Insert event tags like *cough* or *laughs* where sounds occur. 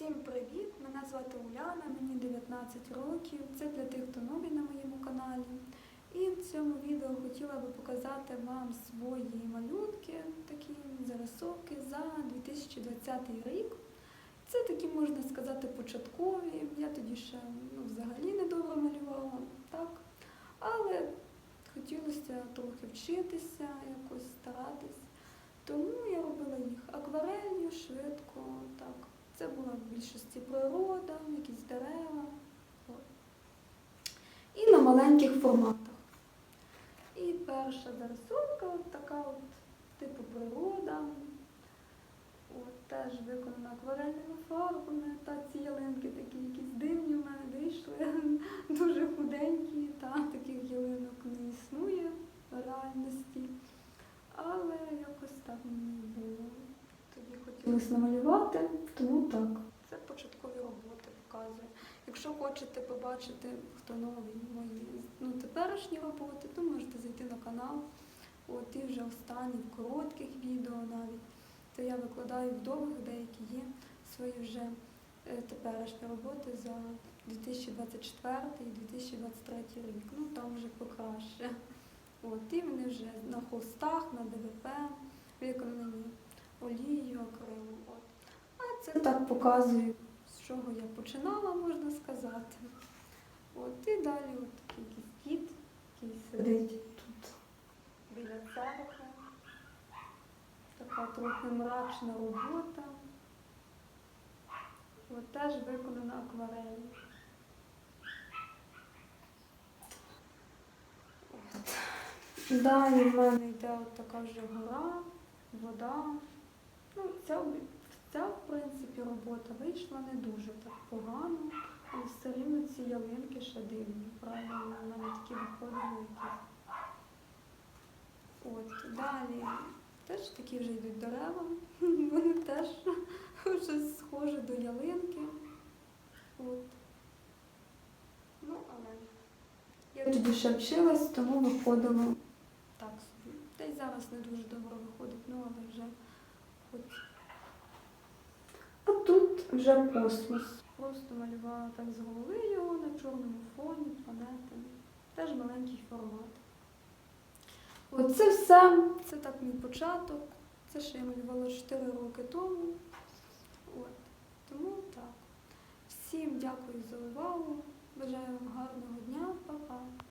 Всім привіт! Мене звати Уляна, мені 19 років. Це для тих, хто новий на моєму каналі. І в цьому відео хотіла би показати вам свої малюнки, такі зарисовки за 2020 рік. Це такі, можна сказати, початкові. Я тоді ще ну, взагалі не добре малювала, так? Але хотілося трохи вчитися, якось старатись. Тому я робила їх акварелью, швидко, так. Це була в більшості природа, якісь дерева. І на маленьких форматах. І перша зарисовка от така от, типу природа. От, теж виконана акварельними фарбами. Та ці ялинки такі якісь дивні в мене вийшли, *laughs* дуже худенькі, та таких ялинок не існує в реальності. Але якось так мені було. Тоді хотілося намалювати, тому так. Це початкові роботи показую. Якщо хочете побачити, хто новий мої ну, теперішні роботи, то можете зайти на канал. От і вже останні в коротких відео навіть. То я викладаю в довгих, деякі є свої вже е, теперішні роботи за 2024 і 2023 рік. Ну там вже покраще. От, і вони вже на холстах, на ДВП виконані олією, акрилом. От. А це так показую, з чого я починала, можна сказати. От, і далі от такий кіт, який сидить тут біля церкви. Така трохи мрачна робота. От теж виконана акварелью. От. Далі в мене йде от така вже гора, вода. Ну, ця, ця, в принципі, робота вийшла не дуже так погано, але все рівно ці ялинки ще дивні. Правильно, мене такі виходили якісь. От, далі теж такі вже йдуть дерева. *laughs* Вони теж *laughs* щось схоже до ялинки. От. Ну, але я тоді ще вчилась, тому виходило так собі. Та й зараз не дуже добре виходить, ну але вже. А тут вже космос. Просто малювала так з голови його на чорному фоні, планети. Теж маленький формат. Оце все, це так мій початок. Це ще я малювала 4 роки тому. От. Тому так. Всім дякую за увагу. Бажаю вам гарного дня, Па-па.